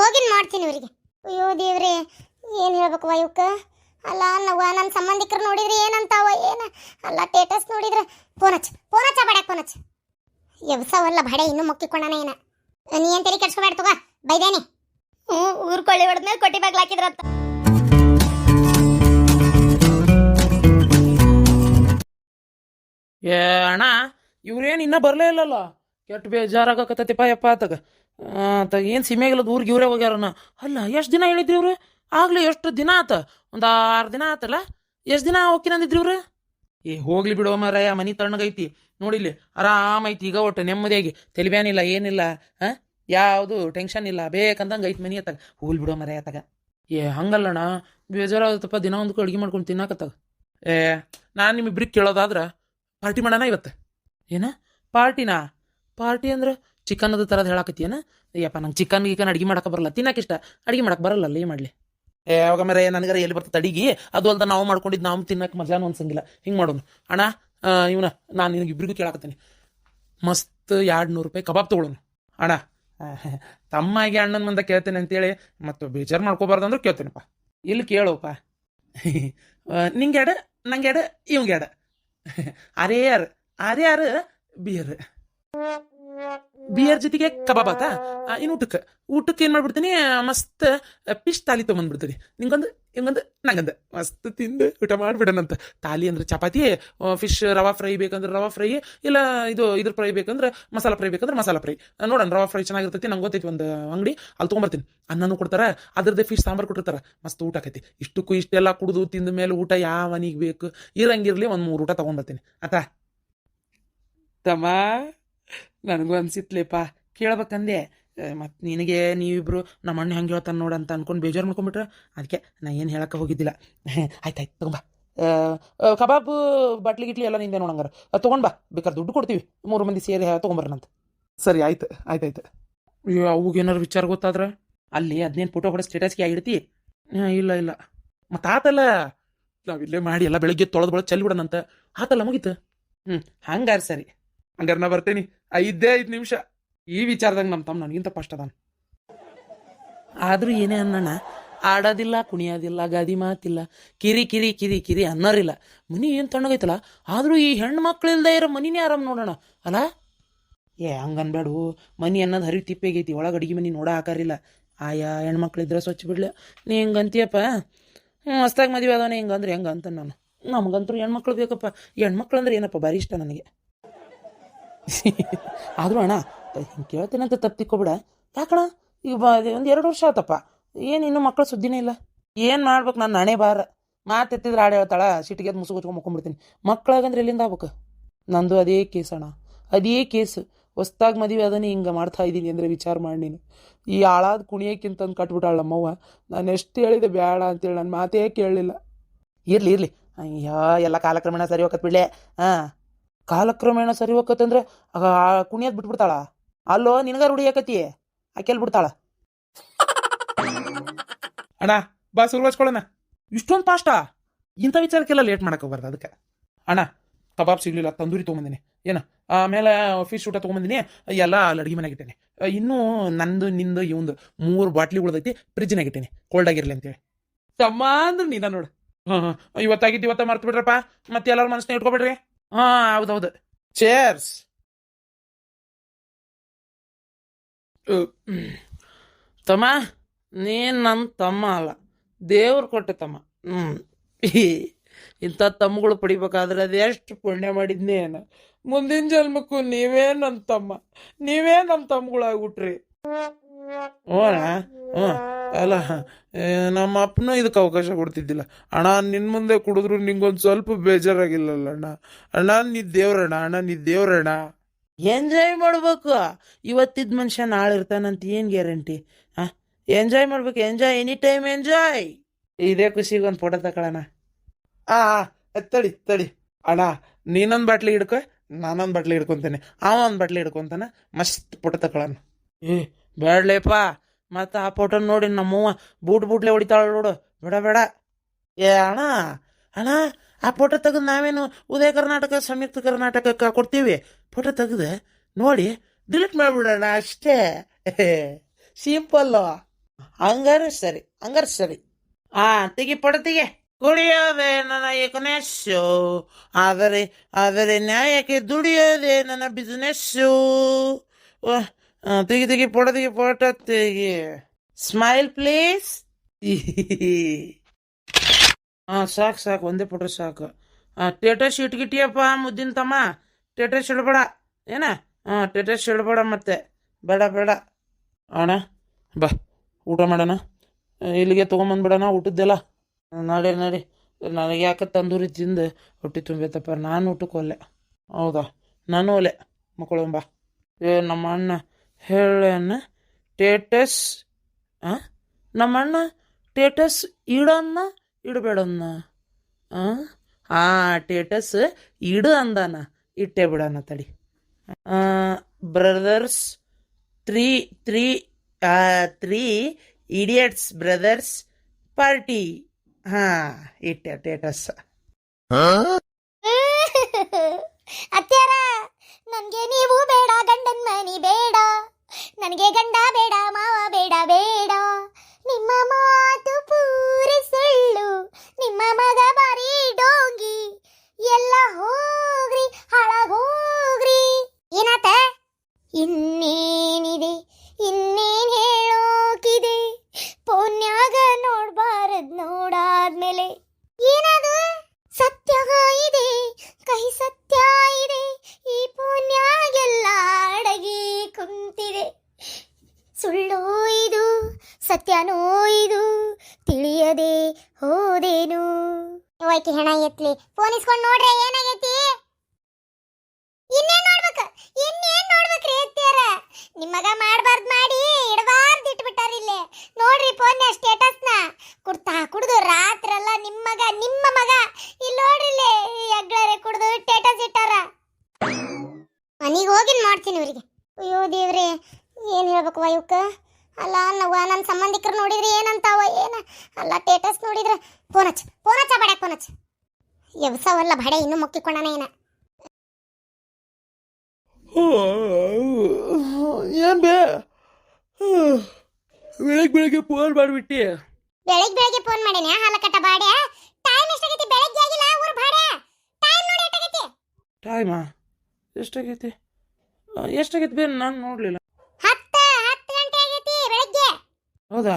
ಹೋಗಿನ್ ಮಾಡ್ತೀನಿ ಇವರಿಗೆ. ಅಯ್ಯೋ ದೇವ್ರೆ, ಏನು ಹೇಳ್ಬೇಕು ಇವಕ್ಕ ಅಲ್ಲ ನಾವು ನನ್ನ ಸಂಬಂಧಿಕರು ನೋಡಿದ್ರೆ ಏನಂತಾವ, ಏನ? ಅಲ್ಲ ಟೇಟಸ್ ನೋಡಿದ್ರೆ ಹಚ್ಚ ಫೋನ್ ಹಚ್ಚ ಬಡ ಫೋನ್ ಎವಸವಲ್ಲ ಎಬ್ಸವಲ್ಲ ಬಡೆ, ಇನ್ನೂ ಮುಕ್ಕಿಕೊಂಡನ ಏನ? ನೀ ಏನ್ ತೆರಿ ಕೆಡ್ಸ್ಕೊಬೇಡ ತಗೋ, ಬೈದೇನಿ. ಹ್ಞೂ ಊರ್ ಕೊಳ್ಳಿ ಹೊಡೆದ್ಮೇಲೆ ಕೊಟ್ಟಿ ಬಾಗ್ಲು ಹಾಕಿದ್ರಂತ. ಏ, ಅಣ್ಣ, ಇವ್ರೇನು ಇನ್ನೂ ಬರಲೇ ಇಲ್ಲಲ್ಲ? ಕೆಟ್ಟ ಬೇಜಾರಾಗಕತ್ತೈತಿಪ್ಪ, ಯಪ್ಪ, ಆತಗ. ಆತ ಏನು ಸಿಮೆಗಿಲ್ಲದ ಊರಿಗೆ ಇವರೇ ಹೋಗ್ಯಾರನ? ಅಲ್ಲ, ಎಷ್ಟು ದಿನ ಹೇಳಿದ್ರಿ ಇವ್ರು? ಆಗ್ಲೇ ಎಷ್ಟು ದಿನ ಆತ? ಒಂದು ಆರು ದಿನ ಆತಲ್ಲ? ಎಷ್ಟು ದಿನ ಹೋಗ್ತೀನಂದಿದ್ರಿ ಇವ್ರು? ಏ, ಹೋಗ್ಲಿ ಬಿಡೋ ಮಾರಾಯ, ಮನಿ ತಣ್ಣಗೈತಿ. ನೋಡಿಲಿ ಆರಾಮೈತಿ ಈಗ ಒಟ್ಟು ನೆಮ್ಮದಿಯಾಗಿ. ತೆಲಿಬ್ಯಾನಿಲ್ಲ, ಏನಿಲ್ಲ ಹಾಂ ಯಾವುದು ಟೆನ್ಷನ್ ಇಲ್ಲ, ಬೇಕಂದಂಗೆ ಐತಿ ಮನಿ ಅತ್ತಾಗ. ಹೋಗ್ಲಿ ಬಿಡೋ ಮಾರಾಯ ಆತಾಗ ಏ, ಹಂಗಲ್ಲಣ್ಣ ಬೇಜಾರಾಗುತ್ತಪ್ಪ ದಿನ ಒಂದಕ್ಕೂ ಅಡುಗೆ ಮಾಡ್ಕೊಂಡು ತಿನ್ನಕತ್ತಾಗ. ಏ, ನಾನು ನಿಮ್ಮಿಬ್ರಿಗೆ ಕೇಳೋದಾದ್ರೆ, ಪಾರ್ಟಿ ಮಾಡೋಣ ಇವತ್ತು. ಏನ? ಪಾರ್ಟಿನಾ? ಪಾರ್ಟಿ ಅಂದ್ರೆ ಚಿಕನ್ ಅದು ಥರದ್ದು ಹೇಳಾಕತ್ತೀಯನ ಅಯ್ಯಪ್ಪ, ನಂಗೆ ಚಿಕನ್ ಗಿಕನ್ ಅಡಿಗೆ ಮಾಡಕ್ಕೆ ಬರಲ್ಲ. ತಿನ್ನಕ್ಕೆ ಇಷ್ಟ. ಅಡಿಗೆ ಮಾಡಕ್ಕೆ ಬರಲ್ಲ ಅಲ್ಲಿ ಮಾಡಲಿ? ಏ ಮೇರೆ ನನಗರ ಎಲ್ಲಿ ಬರ್ತದೆ ಅಡಿಗೆ? ಅದು ಅಲ್ದ ನಾವು ಮಾಡ್ಕೊಂಡಿದ್ದು ನಾವು ತಿನ್ನಕ್ಕೆ ಮಜಾನು ಅನ್ಸಂಗಿಲ್ಲ. ಹಿಂಗೆ ಮಾಡೋನು. ಅಣ್ಣ ಇವನ, ನಾನು ನಿನಗೆ ಇಬ್ಬರಿಗೂ ಕೇಳಾಕತ್ತೀನಿ. ಮಸ್ತ್ ಎರಡು ನೂರು ರೂಪಾಯಿ ಕಬಾಬ್ ತೊಗೊಳೋನು. ಅಣ್ಣ ತಮ್ಮಾಗಿ ಅಣ್ಣನ ಮುಂದೆ ಕೇಳ್ತೇನೆ ಅಂತೇಳಿ ಮತ್ತು ಬೇಜಾರು ಮಾಡ್ಕೋಬಾರ್ದು ಅಂದ್ರೆ ಕೇಳ್ತೇನಪ್ಪ. ಇಲ್ಲಿ ಕೇಳೋಪ್ಪ. ನಿಂಗೆ ಎಡ, ನಂಗೆ ಎಡ, ಇವಂಗೆ ಎಡ. ಅರೇ ಯಾರು ಅರೇ ಯಾರು ಬಿಯರ್ ಬಿಯರ್ ಜೊತೆಗೆ ಕಬಾಬ್ ಆತ? ಇನ್ನು ಊಟಕ್ಕೆ. ಊಟಕ್ಕೆ ಏನು ಮಾಡ್ಬಿಡ್ತೀನಿ? ಮಸ್ತ್ ಫಿಶ್ ತಾಲಿ ತಗೊಂಡ್ಬಿಡ್ತೀನಿ ನಿಂಗೊಂದು ಹಿಂಗೊಂದು ನಂಗಂದು. ಮಸ್ತ್ ತಿಂದು ಊಟ ಮಾಡ್ಬಿಡೋಣಂತ. ತಾಲಿ ಅಂದ್ರೆ ಚಪಾತಿ ಫಿಶ್ ರವಾ ಫ್ರೈ ಬೇಕಂದ್ರೆ ರವಾ ಫ್ರೈ ಇಲ್ಲ ಇದು, ಇದ್ರ ಫ್ರೈ ಬೇಕಂದ್ರೆ ಮಸಾಲ ಫ್ರೈ ಬೇಕಂದ್ರೆ ಮಸಾಲ ಫ್ರೈ ನೋಡೋಣ, ರವಾ ಫ್ರೈ ಚೆನ್ನಾಗಿರ್ತೈತಿ, ನಂಗೆ ಗೊತ್ತೈತಿ ಒಂದು ಅಂಗಡಿ. ಅಲ್ಲಿ ತೊಗೊಂಬರ್ತೀನಿ ಅನ್ನನೂ ಕೊಡ್ತಾರ, ಅದ್ರದ್ದೇ ಫಿಶ್ ಸಾಂಬಾರು ಕೊಟ್ಟಿರ್ತಾರ. ಮಸ್ತ್ ಊಟ ಆಕೈತಿ. ಇಷ್ಟಕ್ಕೂ ಇಷ್ಟೆಲ್ಲ ಕುಡಿದು ತಿಂದ ಮೇಲೆ ಊಟ ಯಾವನಿಗೆ ಬೇಕು? ಇರಂಗಿರ್ಲಿ ಒಂದು ಮೂರು ಊಟ ತೊಗೊಂಬರ್ತೀನಿ ಆತಾ? ತಮ್ಮ? ನನಗೂ ಅನ್ಸಿತ್ಲೇಪ. ಕೇಳ್ಬೇಕಂದೆ. ಮತ್ತು ನಿನಗೆ ನೀವಿಬ್ರು ನಮ್ಮ ಅಣ್ಣ ಹೆಂಗೆ ಹೇಳ್ತಾನೆ ನೋಡು ಅಂತ ಅನ್ಕೊಂಡು ಬೇಜಾರು ಮಾಡ್ಕೊಂಬಿಟ್ರೆ? ಅದಕ್ಕೆ ನಾ ಏನು ಹೇಳಕ್ಕೆ ಹೋಗಿದ್ದಿಲ್ಲ. ಆಯ್ತು ಆಯ್ತು ತಗೊಂಬ ಕಬಾಬ್ ಬಾಟ್ಲಿ ಗಿಟ್ಲಿ ಎಲ್ಲ ನಿಂದೆ ನೋಡಂಗಾರ ತೊಗೊಂಡು ಬಾ. ಬೇಕಾದ್ರೆ ದುಡ್ಡು ಕೊಡ್ತೀವಿ. ಮೂರು ಮಂದಿ ಸೇರಿ ತೊಗೊಂಬರ್ನಂತ ಸರಿ ಆಯ್ತು ಆಯ್ತು ಆಯ್ತು. ಅಯ್ಯೋ ಅವಾಗ ಏನಾರು ವಿಚಾರ ಗೊತ್ತಾದ್ರೆ? ಅಲ್ಲಿ ಹದಿನೇನು ಫೋಟೋ ಹೊಡೆ ಸ್ಟೇಟಸ್ಗೆ ಆಗಿಡ್ತಿ? ಇಲ್ಲ ಇಲ್ಲ. ಮತ್ತು ಆತಲ್ಲ. ನಾವಿಲ್ಲೇ ಮಾಡಿ ಎಲ್ಲ ಬೆಳಗ್ಗೆ ತೊಳೆದು ಬಳ ಚೆಲ್ಲಿ ಬಿಡೋಣಂತ. ಆತಲ್ಲ ಮುಗೀತು? ಹ್ಞೂ ಹಂಗಾರೆ ಸರಿ. ಹಂಗಾರೆ ನಾ ಬರ್ತೇನೆ. ಐದೇ ಐದು ನಿಮಿಷ. ಈ ವಿಚಾರದಾಗ ನಮ್ಮ ತಮ್ಮ ನನಗಿಂತ ಫಸ್ಟ್ ಅದಾನ. ಆದ್ರೂ ಏನೇ ಅನ್ನೋಣ ಆಡೋದಿಲ್ಲ, ಕುಣಿಯೋದಿಲ್ಲ, ಗಾದಿ ಮಾತಿಲ್ಲ, ಕಿರಿ ಕಿರಿ ಕಿರಿ ಕಿರಿ ಅನ್ನೋರಿಲ್ಲ. ಮನಿ ಏನು ತಣ್ಣಗೈತಲ್ಲ, ಆದರೂ ಈ ಹೆಣ್ಣು ಮಕ್ಳಿಲ್ದೇ ಇರೋ ಮನಿನೇ ಆರಾಮ್ ನೋಡೋಣ, ಅಲ್ಲ? ಏ, ಹಂಗನ್ಬೇಡು. ಮನಿ ಅನ್ನೋದು ಹರಿವು ತಿಪ್ಪೆಗೈತಿ, ಒಳಗೆ ಅಡಿಗೆ ಮನಿ ನೋಡ ಹಾಕಾರಿಲ್ಲ ಆಯಾ ಹೆಣ್ಮಕ್ಳಿದ್ರೆ ಸ್ವಚ್ಛ ಬಿಡ್ಲಿ. ನೀ ಹಿಂಗೆ ಅಂತೀಯಪ್ಪ ಹ್ಞೂ ಹೊಸ್ದಾಗಿ ಮದುವೆ ಅದಾನೆ ಹಿಂಗಂದ್ರೆ ಹೆಂಗೆ ಅಂತ ನಾನು. ನಮಗಂತೂ ಹೆಣ್ಮಕ್ಳು ಬೇಕಪ್ಪ. ಹೆಣ್ಮಕ್ಳು ಅಂದ್ರೆ ಏನಪ್ಪ, ಭಾರಿ ಇಷ್ಟ ನನಗೆ. ಆದ್ರೂ ಅಣ್ಣ ಹಿಂಗೆ ಅಂತ ತಪ್ಪು ತಿಕ್ಕೋಬೇಡ ಯಾಕಣ ಈಗ ಬ ಒಂದು ಎರಡು ವರ್ಷ ಆತಪ್ಪ. ಏನು ಇನ್ನೂ ಮಕ್ಕಳ ಸುದ್ದಿನೇ ಇಲ್ಲ. ಏನು ಮಾಡ್ಬೇಕು ನಾನು ನಾಣೆ ಬಾರ. ಮಾತು ಎತ್ತಿದ್ರೆ ಆಡ ಹೇಳ್ತಾಳ ಸಿಟಿಗೆ ಮುಸುಗು ಹಚ್ಕೊಂಡು ಮುಕ್ಕೊಂಡ್ಬಿಡ್ತೀನಿ. ಮಕ್ಕಳಾಗಂದ್ರೆ ಎಲ್ಲಿಂದ ಆಗ್ಬೇಕು? ನಂದು ಅದೇ ಕೇಸ್ ಅಣ್ಣ. ಅದೇ ಕೇಸ್. ಹೊಸ್ದಾಗಿ ಮದುವೆ ಅದನ್ನು ಹಿಂಗೆ ಮಾಡ್ತಾ ಇದ್ದೀನಿ ಅಂದರೆ ವಿಚಾರ ಮಾಡಿ ನೀನು. ಈ ಆಳಾದ ಕುಣಿಯಕ್ಕಿಂತ ಕಟ್ಬಿಟ್ಟಾಳ ನಮ್ಮವ್ವ. ನಾನು ಎಷ್ಟು ಹೇಳಿದೆ ಬೇಡ ಅಂತೇಳಿ ನನ್ನ ಮಾತೇ ಕೇಳಲಿಲ್ಲ. ಇರಲಿ ಇರಲಿ. ಅಯ್ಯೋ, ಎಲ್ಲ ಕಾಲಕ್ರಮೇಣ ಸರಿ ಹೋಗತ್ ಬಿಡ್ಲೆ. ಹಾಂ. ಕಾಲಕ್ರಮೇಣ ಸರಿ ಹೋಗತ್ತಂದ್ರೆ ಕುಣಿಯೋದು ಬಿಟ್ಬಿಡ್ತಾಳ. ಅಲ್ಲೋ ನಿನಗ ರೂಢಿ ಯಾಕತಿ ಆಕೆಲ್ ಬಿಡ್ತಾಳ. ಅಣ್ಣ ಬಾ ಸುರುವಚ್ಕೊಳ್ಳೋಣ ಇಷ್ಟೊಂದು ಫಾಸ್ಟಾ ಇಂಥ ವಿಚಾರಕ್ಕೆಲ್ಲ ಲೇಟ್ ಮಾಡಕ್ಕೆ ಹೋಗ್ಬಾರ್ದು ಅದಕ್ಕೆ. ಅಣ್ಣ ಕಬಾಬ್ ಸಿಗ್ಲಿಲ್ಲ ತಂದೂರಿ ತೊಗೊಂಬಂದಿನಿ. ಏನ ಆಮೇಲೆ ಫಿಶ್ ಊಟ ತೊಗೊಂಬಂದಿನಿ ಎಲ್ಲ ಅಲ್ಲಿ ಅಡುಗೆ ಮನೆಗೆ ಇಟ್ಟೇನೆ. ಇನ್ನೂ ನಂದು ನಿಂದು ಇವಂದು ಮೂರು ಬಾಟ್ಲಿ ಉಳ್ದೈತಿ ಫ್ರಿಜ್ನಾಗ ಇಟ್ಟೇನೆ ಕೋಲ್ಡ್ ಆಗಿರ್ಲಿ ಅಂತೇಳಿ. ತಮ್ಮ ಅಂದ್ರೆ ನೀನ ನೋಡು. ಹಾಂ ಹಾಂ ಇವತ್ತಾಗಿದ್ದು ಇವತ್ತ ಮರ್ತು ಬಿಡ್ರಪ್ಪ. ಮತ್ತೆ ಎಲ್ಲರ ಮನಸ್ಸನ್ನ ಇಟ್ಕೊಬಿಡ್ರಿ. ಹಾಂ ಹೌದೌದು ಚೇರ್ಸ್ ತಮ್ಮ ನೀನ್ ನನ್ನ ತಮ್ಮ ಅಲ್ಲ. ದೇವ್ರು ಕೊಟ್ಟೆ ತಮ್ಮ. ಹ್ಞೂ ಇಂಥ ತಮ್ಮಗಳು ಪಡಿಬೇಕಾದ್ರೆ ಅದೆಷ್ಟು ಎಷ್ಟು ಪುಣ್ಯ ಮಾಡಿದ್ನೇ ಏನು. ಮುಂದಿನ ಜನ್ಮಕ್ಕೂ ನೀವೇ ನನ್ನ ತಮ್ಮ. ನೀವೇ ನಮ್ಮ ತಮ್ಮಗಳಾಗ್ಬಿಟ್ರಿ. ಹ್ಞೂ ಅಣ್ಣ ಹ್ಞೂ ಅಲ್ಲ ಏ, ನಮ್ಮ ಅಪ್ಪನೂ ಇದಕ್ಕೆ ಅವಕಾಶ ಕೊಡ್ತಿದ್ದಿಲ್ಲ. ಅಣ್ಣ ನಿನ್ನ ಮುಂದೆ ಕುಡಿದ್ರು ನಿಂಗೊಂದು ಸ್ವಲ್ಪ ಬೇಜಾರಾಗಿಲ್ಲಲ್ಲ ಅಣ್ಣ? ಅಣ್ಣ ನೀ ದೇವ್ರಣ್ಣ ಅಣ್ಣ ನೀ ದೇವ್ರಣ್ಣ. ಎಂಜಾಯ್ ಮಾಡ್ಬೇಕು. ಇವತ್ತಿದ್ದ ಮನುಷ್ಯ ನಾಳೆ ಇರ್ತಾನಂತ ಏನು ಗ್ಯಾರಂಟಿ? ಹಾಂ? ಎಂಜಾಯ್ ಮಾಡ್ಬೇಕು. ಎಂಜಾಯ್ ಎನಿ ಟೈಮ್ ಎಂಜಾಯ್ ಇದೇ ಖುಷಿಗೆ ಒಂದು ಫೋಟೋ ತಗೊಳ್ಳೋಣ ಆ ತಡಿ ತಡಿ. ಅಣ್ಣ ನೀನೊಂದು ಬಾಟ್ಲಿ ಹಿಡ್ಕೊ ನಾನೊಂದು ಬಾಟ್ಲಿ ಹಿಡ್ಕೊಂತೇನೆ. ಅವ ಒಂದು ಬಾಟ್ಲಿ ಹಿಡ್ಕೊತಾನೆ. ಮಸ್ತ್ ಫೋಟೋ ತಗೊಳ್ಳೋಣ ಏ ಬೇಡಲೇಪ್ಪ, ಮತ್ತು ಆ ಫೋಟೋ ನೋಡಿ ನಮ್ಮವ್ವ ಬೂಟ್ ಬೂಟ್ಲೆ ಹೊಡಿತಾಳ ನೋಡು. ಬೇಡ ಬೇಡ. ಏ, ಅಣ್ಣ ಅಣ್ಣ, ಆ ಫೋಟೋ ತೆಗೆದು ನಾವೇನು ಉದಯ ಕರ್ನಾಟಕ, ಸಂಯುಕ್ತ ಕರ್ನಾಟಕಕ್ಕೆ ಕೊಡ್ತೀವಿ? ಫೋಟೋ ತೆಗೆದು ನೋಡಿ ಡಿಲೀಟ್ ಮಾಡಿಬಿಡೋಣ ಅಷ್ಟೇ. ಸಿಂಪಲ್ಲು ಹಂಗಾರೆ ಸರಿ ಹಂಗಾರೆ ಸರಿ. ಆ, ತೆಗಿ, ಪಡ, ತೆಗೆ. ಕುಡಿಯೋದೆ ನನ್ನ ಏಕನೆಸ್ಸು. ಆದರೆ ಆದರೆ ನ್ಯಾಯಕ್ಕೆ ದುಡಿಯೋದೆ ನನ್ನ ಬಿಸ್ನೆಸ್ಸು ತೆಗಿ ತೆಗಿ ಫೋಟೋ ತೆಗಿ ಫೋಟೋ ತೆಗಿ. ಸ್ಮೈಲ್ ಪ್ಲೀಸ್ ಹಾ ಸಾಕು ಸಾಕು, ಒಂದೇ ಫೋಟೋ ಸಾಕು. ಹಾಂ ಟೇಟಸ್ ಇಟ್ಗಿಟ್ಟಿಯಪ್ಪ ಮುದ್ದಿನ ತಮ್ಮ. ಟೇಟಸ್ ಇಡಬೇಡ ಏನ? ಹಾಂ ಟೇಟಸ್ ಇಡಬೇಡ ಮತ್ತೆ. ಬೇಡ ಬೇಡ. ಅಣ್ಣ, ಬಾ, ಊಟ ಮಾಡೋಣ. ಇಲ್ಲಿಗೆ ತೊಗೊಂಬಂದ್ಬಿಡೋಣ, ಊಟದ್ದೆಲ್ಲ. ನಡಿ ನಡಿ. ನನಗೆ ಯಾಕೆ ತಂದೂರಿ ತಿಂದು ಹೊಟ್ಟೆ ತುಂಬೈತಪ್ಪ. ನಾನು ಊಟಕ್ಕೆ ಒಲ್ಲೆ. ಹೌದಾ? ನಾನು ಒಲೆ ಮಕ್ಕಳು, ಬಾ. ಏ, ನಮ್ಮ ಅಣ್ಣ ಹೇಳಣ್ಣ ಟೇಟಸ್ ನಮ್ಮಣ್ಣ ನಮ್ಮ ಅಣ್ಣ ಟೇಟಸ್ ಇಡನ್ನ ಇಡಬೇಡನ್ನ? ಆ? ಆ ಟೇಟಸ್ ಇಡು ಅಂದಾನ. ಇಟ್ಟೆ ಬಿಡೋಣ ತಡಿ. Brothers three three three idiots brothers party. ಹಾ ಇಟ್ಟೆ ಟೇಟಸ್. ಅತ್ಯಾರ ನನ್ಗೆ ನೀವು ಬೇಡ ಹೋಯ್ತು ಫೋನ್ ಇಸ್ಕೊಂಡು ನೋಡ್ರೆ ಏನಾಗೈತಿ? ಇನ್ನೇನ್ ನೋಡ್ಬೇಕು? ಇನ್ನೇನ್ ನೋಡ್ಬೇಕ್ರಿ ನಿಮ್ಮ ಮಗ ಮಾಡಬಾರ್ದು ಮಾಡಿ ಇಡಬಾರ್ದು ಇಟ್ಬಿಟ್ಟಾರ ಇಲ್ಲಿ. ನೋಡ್ರಿ ಫೋನ್ ಸ್ಟೇಟಸ್ನ ಕುಡ್ತಾ ಕುಡ್ದು ರಾತ್ರೆಲ್ಲ ನಿಮ್ಮ ಮಗ ನಿಮ್ಮ ಮಗ. ಇಲ್ಲಿ ನೋಡ್ರಿ ಇಲ್ಲಿ ಎಗ್ಳರೆ ಕುಡ್ದು ಸ್ಟೇಟಸ್ ಇಟ್ಟಾರ. ಮನೆಗೆ ಹೋಗಿ ಮಾಡ್ತೀನಿ ಇವ್ರಿಗೆ. ಅಯ್ಯೋ ದೇವ್ರಿ, ಏನ್ ಹೇಳ್ಬೇಕು ಇವಕ್ಕ ಅಲ್ಲ ನಾವು ನನ್ನ ಸಂಬಂಧಿಕರು ನೋಡಿದ್ರೆ ಏನಂತಾವ, ಏನ? ಅಲ್ಲ ಸ್ಟೇಟಸ್ ನೋಡಿದ್ರೆ ಫೋನ್ ಹಚ್ಚ ಫೋನ್ ಹಚ್ಚ ಬಡ ಫೋನ್ ಹಚ್ಚ. ಎಬ್ಸವಲ್ಲ ಬಡೆ ಇನ್ನೂ ಮುಕ್ಕಿಕೊಂಡನ ಏನ? ಏನ್ ಬೇ? ಬೆಳಗ್ಗೆ ಬೆಳಗ್ಗೆ ಫೋನ್ ಮಾಡಿಬಿಟ್ಟಿ. ಬೆಳಿಗ್ಗೆ ಬೆಳಗ್ಗೆ ಫೋನ್ ಮಾಡೇನಿ ಹಾಲಕಟ್ಟ ಬಾಡೆ. ಟೈಮ್ ಎಷ್ಟಾಗೈತಿ? ಬೆಳಗ್ಗೆ ಆಗಿಲ್ಲ ಊರ್ ಬಾಡೆ. ಟೈಮ್ ನೋಡಿ ಎಷ್ಟಾಗೈತಿ? ಟೈಮಾ ಎಷ್ಟಾಗೈತಿ? ಎಷ್ಟಾಗೈತಿ ಬೇ? ನಾನು ನೋಡಲಿಲ್ಲ. ಹತ್ತು ಹತ್ತು ಗಂಟೆ ಆಗೈತಿ ಬೆಳಗ್ಗೆ. ಹೌದಾ?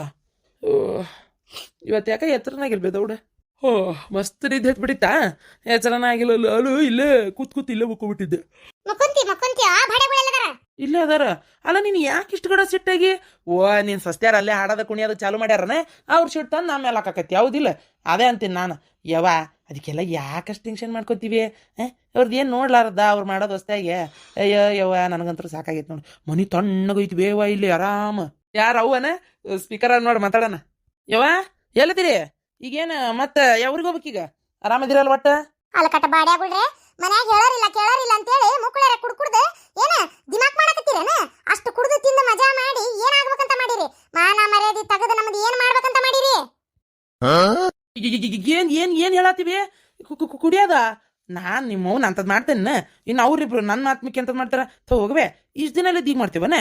ಇವತ್ತು ಯಾಕೆ ಎತ್ತರನಾಗಿರ್ಬೇಕು ದೌಡ? ಓ ಮಸ್ತ್ ನಿದ್ದೆ ಹತ್ಬಿಟ್ಟಿತ್ತಾ ಎಚ್ಚರನ ಆಗಿಲ್ಲ ಅಲು ಇಲ್ಲೇ ಕೂತ್ ಕೂತ್ ಇಲ್ಲೇ ಮುಕ್ಕೋಬಿಟ್ಟಿದ್ದೆ ಮಕ್ಕಂತಿ ಮಕ್ಕಂತಿ ಆ ಇಲ್ಲೇ ಅದಾರ. ಅಲ್ಲ ನೀನು ಯಾಕೆ ಇಷ್ಟು ಕಡೆ ಸಿಟ್ಟಾಗಿ? ಓ ನೀನು ಸಸ್ತ್ಯಾರ ಅಲ್ಲೇ ಹಾಡೋದ ಕುಣಿಯೋದು ಚಾಲು ಮಾಡ್ಯಾರನೆ? ಅವ್ರು ಸಿಟ್ಟು ತಂದು ನಮ್ಮ ಮೇಲೆ ಹಾಕಕತ್ತಿ ಹೌದಿಲ್ಲ? ಅದೇ ಅಂತೀನಿ ನಾನು. ಯವ ಅದಕ್ಕೆಲ್ಲ ಯಾಕಷ್ಟು ಟೆನ್ಷನ್ ಮಾಡ್ಕೋತೀವಿ ಅವ್ರದ್ದು ಏನು ನೋಡ್ಲಾರ್ದ ಅವ್ರು ಮಾಡೋದು ಹೊಸ್ತಾಗೆ ಅಯ್ಯೋ ಯವ್ವ ನನಗಂತೂ ಸಾಕಾಗೈತೆ ನೋಡಿ. ಮನಿ ತಣ್ಣಗೈತಿ ಬೇವ ಇಲ್ಲಿ ಆರಾಮ. ಯಾರು ಅವನ ಸ್ಪೀಕರ್ ನೋಡಿ ಮಾತಾಡೋಣ. ಯವ್ವ ಎಲ್ಲದಿರಿ? ಈಗೇನು ಮತ್ತೆ ಯಾವ್ರಿಗೆ ಹೋಗ್ಬೇಕೀಗ ಆರಾಮದಿರಲ್ಲ ಒಟ್ಟ? ಅಲಕಟ್ಟ ಬಾಡ್ಯಾಗುಳ್ರೆ ಮನ್ಯಾಗ ಹೇಳೋರಿಲ್ಲ ಕೇಳೋರಿಲ್ಲ ಅಂತೇಳಿ ಹೇಳಿ ಕುಡ್ ಕುಡ್ದು ಏನ ದಿಮಾಕ್ ಮಾಡಕತ್ತೀರೇನ? ಅಷ್ಟು ಕುಡ್ದು ತಿಂದು ಮಜಾ ಮಾಡಿ ಏನಾಗ್ಬೇಕಂತ ಮಾಡಿರಿ? ಮಾನ ಮರ್ಯಾದೆ ತೆಗೆದು ನಮ್ದು ಏನ್ ಮಾಡ್ಬೇಕಂತ ಮಾಡಿರಿ? ಏನ್ ಏನ್ ಏನ್ ಹೇಳತ್ತೀವಿ? ಕುಡಿಯೋದ? ನಾನ್ ನಿಮ್ಮ ಅವ್ನ ಅಂತದ್ ಮಾಡ್ತೇನೆ. ಇನ್ನು ಅವ್ರಿಬ್ರು ನನ್ನ ಆತ್ಮಕ್ಕೆ ಅಂತದ್ ಮಾಡ್ತಾರ? ಥೋ ಹೋಗ್ಬೇ ಇಷ್ಟ ದಿನ ಇದೀಗ ಮಾಡ್ತೇವನ?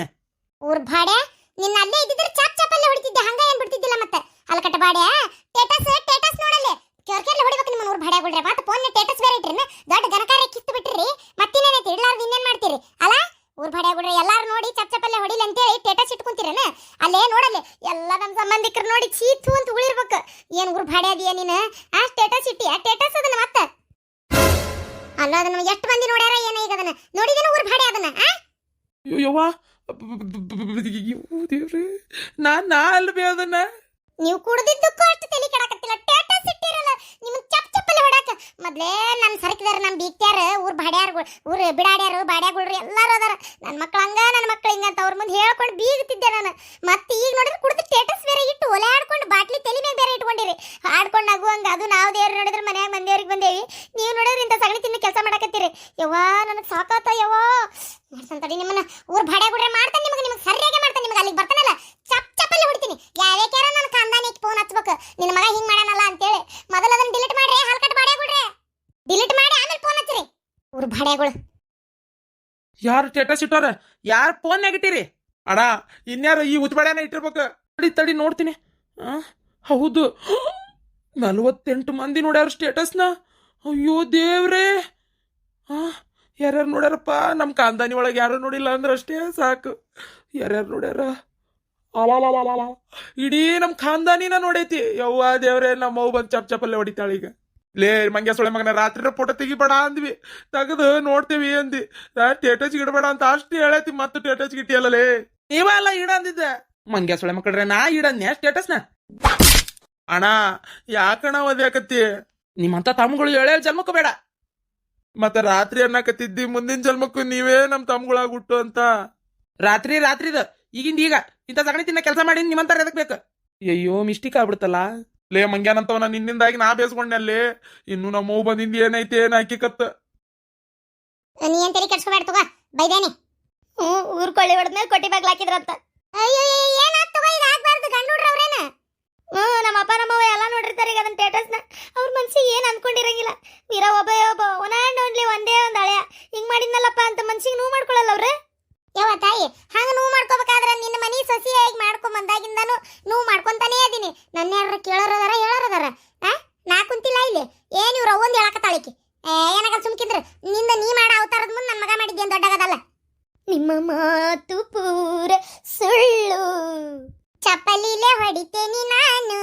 ಊರ್ ಬಾಡ್ಯ ನಿನ್ನ ಅಲ್ಲೇ ಇದ್ದಿದ್ರೆ ಚಾಪ್ ಚಾಪಲ್ಲೇ ಹೊಡಿತಿದ್ದೆ ಹಂಗ ಏನ್ ಬಿಡ್ತಿದ್ದಿಲ್ಲ ಮತ್ತೆ? ಅಲಕಟ್ಟ ಬಾಡ್ಯ ಟೇಟಸ್ ಟೇಟಸ್ ನೋಡಲ್ಲಿ ಕೆರ್ಕೆರ್ಲೆ ಹೊಡಿಬೇಕು ನಿಮ್ಮ ಊರ್ ಬಾಡ್ಯಾಗುಳ್ರೆ ಮತ್ತೆ ಫೋನ್ ಟೇಟಸ್ ಬೇರೆ ಇಟ್ರಿ ದೊಡ್ಡ ಗನಕಾರ ಕಿತ್ತು ಬಿಟ್ಟಿರಿ ಮತ್ತಿನ್ನೇನೈತಿ ಇಡ್ಲಾರ್ದು ಇನ್ನೇನ್ ಮಾಡ್ತೀರಿ ಅಲ್ಲ ಊರ್ ಬಾಡ್ಯಾಗುಳ್ರೆ ಎಲ್ಲಾರು ನೋಡಿ ಚಪ್ ಚಪಲ್ಲೇ ಹೊಡಿಲಿ ಅಂತೇಳಿ ಟೇಟಸ್ ಇಟ್ಕೊಂತೀರೇನ ಅಲ್ಲೇ ನೋಡಲ್ಲಿ ಎಲ್ಲ ನಮ್ಮ ಸಂಬಂಧಿಕರು ನೋಡಿ ಚೀತು ಅಂತ ಉಳಿರ್ಬೇಕು ಏನ್ ಊರ್ ಬಾಡ್ಯಾದಿಯ ನೀನು ಆ ಸ್ಟೇಟಸ್ ಇಟ್ಟಿಯ ಟೇಟಸ್ ಅದನ್ನ ಮತ್ತೆ ಅಲ್ಲ ಅದನ್ನ ಎಷ್ಟು ಮಂದಿ ನೋಡ್ಯಾರ ಏನ ಈಗ ಅದನ್ನ? ನೋಡಿದೇನ ಊರ್ ಭಾಡೆ ಅದನ್ನ ಆ? ಯವ್ವ. ದೇವ್ರೆ. ನಾನ್ ನಾ ಅಲ್ವೇ ಅದನ್ನ? ನೀವು ಕುಡ್ದಿದ್ದಕ್ಕೂ ಅಷ್ಟು ತಲೆ ಕೆಡಕತ್ತಿಲ್ಲ. ಟೇಟ ಸಿಟ್ಟಿರಲ್ಲ ನಿಮ್ಮ ಚಪ್ ಚಪ್ಪಲ್ಲಿ ಹೊಡಕ ಮೊದ್ಲೇ ನನ್ನ ಸರಕಿದಾರ ನಮ್ಮ ಬೀಗ್ತ್ಯಾರ ಊರ್ ಭಾಡ್ಯಾರ ಊರ್ ಬಿಡಾಡ್ಯಾರು ಬಾಡ್ಯಾಗುಳ್ರಿ ಎಲ್ಲಾರು ಅದಾರ. ನನ್ನ ಮಕ್ಳು ಹಂಗ ನನ್ನ ಮಕ್ಳು ಹಿಂಗ ಅಂತ ಅವ್ರ ಮುಂದೆ ಹೇಳ್ಕೊಂಡು ಬೀಗ್ತಿದ್ದೆ ನಾನು. ಮತ್ತೆ ಈಗ ನೋಡಿದ್ರೆ ಕುಡ್ದು ಸ್ಟೇಟಸ್ ಬೇರೆ ಇಟ್ಟು ಒಲೆ ಆಡ್ಕೊಂಡು ಬಾಟ್ಲಿ ತಲೆ ಮೇಲೆ ಬೇರೆ ಇಟ್ಕೊಂಡಿರಿ ಆಡ್ಕೊಂಡು ನಗುವಂಗ ಅದು ನಾವು ದೇವ್ರು ನೋಡಿದ್ರೆ ಮನ್ಯಾಗ ಮಂದಿಯವ್ರಿಗೆ ಬಂದೇವಿ ನೀವು ನೋಡಿದ್ರೆ ಇಂಥ ಸಗಣಿ ತಿನ್ನು ಕೆಲಸ ಮಾಡಕತ್ತೀರಿ ಯವ್ವಾ ನನಗೆ ಸಾಕಾತ ಯವ್ವಾ ಮಾಡ್ತಾನೆ ನಿಮ್ಮನ್ನ ಊರ್ ಬಾಡ್ಯಾಗುಡ್ರೆ ಮಾಡ್ತಾನೆ ನಿಮಗೆ ನಿಮಗೆ ಸರಿಯಾಗಿ ಮಾಡ್ತಾನೆ ನಿಮಗೆ ಅಲ್ಲಿಗೆ ಬರ್ತಾನಲ್ಲ ಚಪ್ ಚಪ್ಪಲ್ಲಿ ಹೊಡಿತೀನಿ ಯಾವ್ಯಾಕ್ಯಾರ ನನ್ನ ಖಾನ್ದಾನಿಗೆ ಫೋನ್ ಹಚ್ಬೇಕು ನಿನ್ನ ಮಗ ಹಿಂಗ್ ಮಾಡ್ಯಾನಲ್ಲ ಅಂತೇಳಿ ಮೊದಲು ಅದನ್ನ ಡಿಲೀಟ್ ಮಾಡ್ರಿ ಹಾಲ್ಕಟ್ ಬಾಡ್ಯಾಗುಡ್ರೆ ಡಿಲೀಟ್ ಮಾಡಿ ಆಮೇಲೆ ಫೋನ್ ಹಚ್ಚಿರಿ ಬಾಡ್ಯಾಗಳು ಯಾರು ಸ್ಟೇಟಸ್ ಇಟ್ಟವ್ರ? ಯಾರು ಫೋನ್ ಇಟ್ಟಿರಿ ಅಣ್ಣ ಇನ್ಯಾರು ಈ ಉತ್ಬಾಡ್ಯಾನ ಇಟ್ಟಿರ್ಬೇಕು? ತಡಿ ತಡಿ, ನೋಡ್ತೀನಿ. ಹೌದು. ನಲವತ್ತೆಂಟು ಮಂದಿ ನೋಡ್ಯಾರ ಸ್ಟೇಟಸ್ನ ಅಯ್ಯೋ ದೇವ್ರೇ. ಆ, ಯಾರ್ಯಾರು ನೋಡ್ಯಾರಪ್ಪ? ನಮ್ಮ ಕಾಂದಾನಿ ಒಳಗೆ ಯಾರು ನೋಡಿಲ್ಲ ಅಂದ್ರೆ ಅಷ್ಟೇ ಸಾಕು. ಯಾರ್ಯಾರು ನೋಡ್ಯಾರ. ಇಡೀ ನಮ್ಮ ಖಾನ್ದಾನಿನ ನೋಡೈತಿ. ಯವ್ವ ದೇವ್ರೆ, ನಮ್ಮ ಅವು ಬಂದು ಚಪ್ ಚಪ್ಪಲ್ಲೇ ಹೊಡಿತಾಳ ಈಗ. ಲೇ ಮಂಗ್ಯ ಸೊಳೆ ಮಗನ ರಾತ್ರಿ ಫೋಟೋ ತೆಗಿಬೇಡ ಅಂದ್ವಿ. ತೆಗೆದು ನೋಡ್ತೇವಿ ಅಂದಿ ಟೇಟಚ್ ಇಡಬೇಡ ಅಂತ ಅಷ್ಟು ಹೇಳೈತಿ ಮತ್ತೆ ಟೇಟಚ್ ಇಟ್ಟಿಯಲ್ಲಲೇ ನೀವ ಅಲ್ಲ ಇಡ ಅಂದಿದ್ದೆ. ಮಂಗ್ಯ ಸೊಳೆ ಮಕ್ಕಳ್ರೆ ನಾ ಇಡನ್ಯ ಸ್ಟೇಟಸ್ನ ಅಣ್ಣ ಯಾಕಣ ಒದ್ಯಾಕತ್ತಿ ನಿಮ್ಮಂತ ತಮ್ಮಗಳು ಎಳೆ ಜನ್ಮಕ್ಕೂ ಬೇಡ. ಮತ್ತೆ ರಾತ್ರಿ ಅನ್ನಕತ್ತಿದ್ದಿ ಮುಂದಿನ ಜನ್ಮಕ್ಕೂ ನೀವೇ ನಮ್ ತಮ್ಗಳಾಗ್ಬಿಟ್ಟು ಅಂತ. ರಾತ್ರಿ ರಾತ್ರಿದ ಈಗಿಂದ ಈಗ ಇಂಥ ಸಗಣಿ ತಿನ್ನ ಕೆಲಸ ಮಾಡಿ ನಿಮ್ಮಂತಾರ ಎದಕ್ ಬೇಕು ಅಯ್ಯೋ ಮಿಸ್ಟೇಕ್ ಆಗ್ಬಿಡ್ತಲ್ಲ. ಲೇ ಮಂಗ್ಯಾನಂತವನ ನಿನ್ನಿಂದಾಗಿ ನಾ ಬೇಸ್ಕೊಂಡೆ ಅಲ್ಲಿ. ಇನ್ನು ನಮ್ಮ ಮಗು ಬಂದಿಂದ ಏನೈತಿ ಏನ್ ಹಾಕಿಕತ್ತ ನೀ ಏನ್ ತಲೆ ಕೆಡ್ಸ್ಕೊಬೇಡ ತಗೋ ಬೈದೇನಿ. ಹ್ಞೂ ಊರ್ ಕೊಳ್ಳಿ ಹೊಡೆದ್ಮೇಲೆ ಕೊಟ್ಟಿ ಬಾಗ್ಲಾಕಿದ್ರಂತ ಅಯ್ಯೋ ಏನಾತ್ ತಗೋ ಇದು ಆಗ್ಬಾರ್ದು ಗಂಡು ಹುಡ್ರವ್ರೇನ ಹ್ಞೂ ನಮ್ಮ ಅಪ್ಪ ನಮ್ಮವ್ವ ಎಲ್ಲ ನೋಡಿರ್ತಾರೆ ಈಗ ಅದನ್ನ ಸ್ಟೇಟಸ್ನ ಅವ್ರ ಮನ್ಸಿಗೆ ಏನು ಅನ್ಕೊಂಡಿರಂಗಿಲ್ಲ ನೀರ ಒಬ್ಬ ಒಬ್ಬ ಒನ್ ಆ್ಯಂಡ್ ಓನ್ಲಿ ಒಂದೇ ಒಂದು ಹಳೆಯ ಹಿಂಗ್ ಮಾಡಿದ್ನಲ್ಲಪ್ಪ ಅಂತ ಮನ್ಸಿಗೆ ನೋವು ಮಾಡ್ಕೊಳಲ್ಲ ಅವ್ರೆ ಯವ್ವ ತಾಯಿ ಹಂಗ ನೋವು ಮಾಡ್ಕೋಬೇಕಾದ್ರೆ ನಿನ್ನ ಮನಿ ಸೊಸಿಯಾಗಿ ಮಾಡ್ಕೊಂಡ್ ಬಂದಾಗಿಂದನು ನೋವು ಮಾಡ್ಕೊಂತಾನೇ ಅದೀನಿ ನನ್ನ ಯಾರ ಕೇಳೋರದಾರ ಹೇಳೋರದಾರ ಆ ನಾ ಕುಂತಿಲ್ಲ ಇಲ್ಲಿ ಏನ್ ಇವ್ರ ಒಂದ್ ಹೇಳಕತ್ತಾಳಿಕಿ ಏ ಸುಮ್ಕಿದ್ರ. ನಿಂದ ನೀ ಮಾಡ ಅವತಾರದ ಮುಂದೆ ನನ್ನ ಮಗ ಮಾಡಿದ್ದೇನು ದೊಡ್ಡಗದಲ್ಲ? ನಿಮ್ಮ ಮಾತು ಪೂರ ಸುಳ್ಳು. ಚಪ್ಪಲಿಲೆ ಹೊಡಿತೇನಿ ನಾನು.